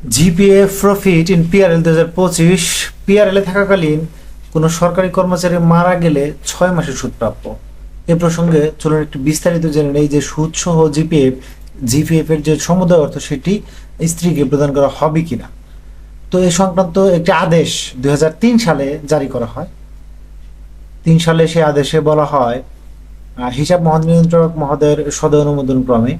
GPF profit in PRL দু হাজার পঁচিশ পিআরএল থাকাকালীন কোনো সরকারি কর্মচারী মারা গেলে ছয় মাসের সুদ প্রাপ্য। এ প্রসঙ্গে চলুন একটু বিস্তারিত জেনে নেই যে সুদ সহ জিপিএফ জিপিএফ এর যে সমুদয় অর্থ সেটি স্ত্রীকে প্রদান করা হবে কিনা। তো এ সংক্রান্ত একটি আদেশ দুই হাজার তিন সালে জারি করা হয়। তিন সালে সে আদেশে বলা হয় হিসাব মহানিয়ন্ত্রক মহোদয়ের সদ অনুমোদন ক্রমে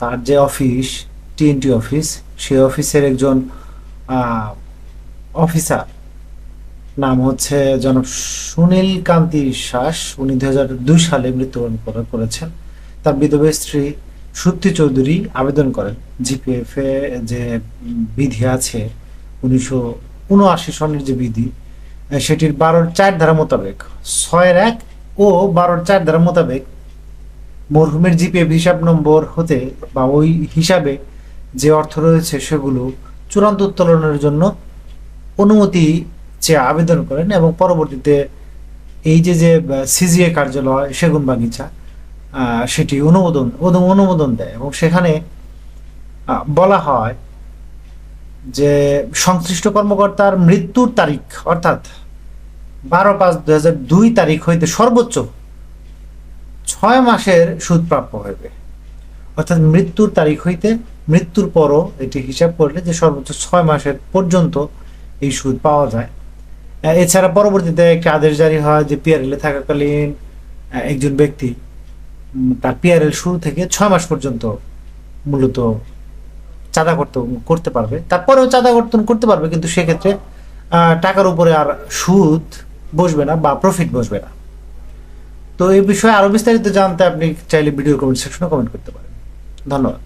তার যে অফিস টিএনটি অফিস সেই অফিসের একজন অফিসার। নাম হচ্ছে জনাব সুনীল কান্তি শ্বাস উনি দুই সালে মৃত্যুবরণ করে- করেছেন। তার বিধবা স্ত্রী সত্যি চৌধুরী আবেদন করেন। জিপিএফ এ যে বিধি আছে, উনিশশো উনআশি সনের যে বিধি সেটির বারোর চার ধারা মোতাবেক, ছয়ের এক ও বারোর চার ধারা মোতাবেক মরহুমের জিপিএফ হিসাব নম্বর হতে বা ওই হিসাবে যে অর্থ রয়েছে সেগুলো চূড়ান্ত উত্তোলনের জন্য অনুমতি চেয়ে আবেদন করেন এবং পরবর্তীতে এই যে যে সিজিএ কার্যালয়, সেগুন বাগিচা সেটি অনুমোদন অনুমোদন দেয় এবং সেখানে বলা হয় যে সংশ্লিষ্ট কর্মকর্তার মৃত্যুর তারিখ, অর্থাৎ বারো পাঁচ দুই হাজার দুই তারিখ হইতে সর্বোচ্চ ছয় মাসের সুদ প্রাপ্য হইবে। অর্থাৎ মৃত্যুর তারিখ হইতে মৃত্যুর পরও এটি হিসাব করলে যে সর্বোচ্চ ছয় মাসের পর্যন্ত এই সুদ পাওয়া যায়। এছাড়া পরবর্তীতে একটি আদেশ জারি হয় যে পিআরএল থাকাকালীন একজন ব্যক্তি তার পিআরএল শুরু থেকে ছয় মাস পর্যন্ত মূলত চাঁদা করতে করতে পারবে। তারপরেও চাঁদা কর্তন করতে পারবে, কিন্তু সেক্ষেত্রে টাকার উপরে আর সুদ বসবে না বা প্রফিট বসবে না। তো এই বিষয়ে আরও বিস্তারিত জানতে আপনি চাইলে ভিডিও কমেন্ট সেকশনে কমেন্ট করতে পারেন। ধন্যবাদ।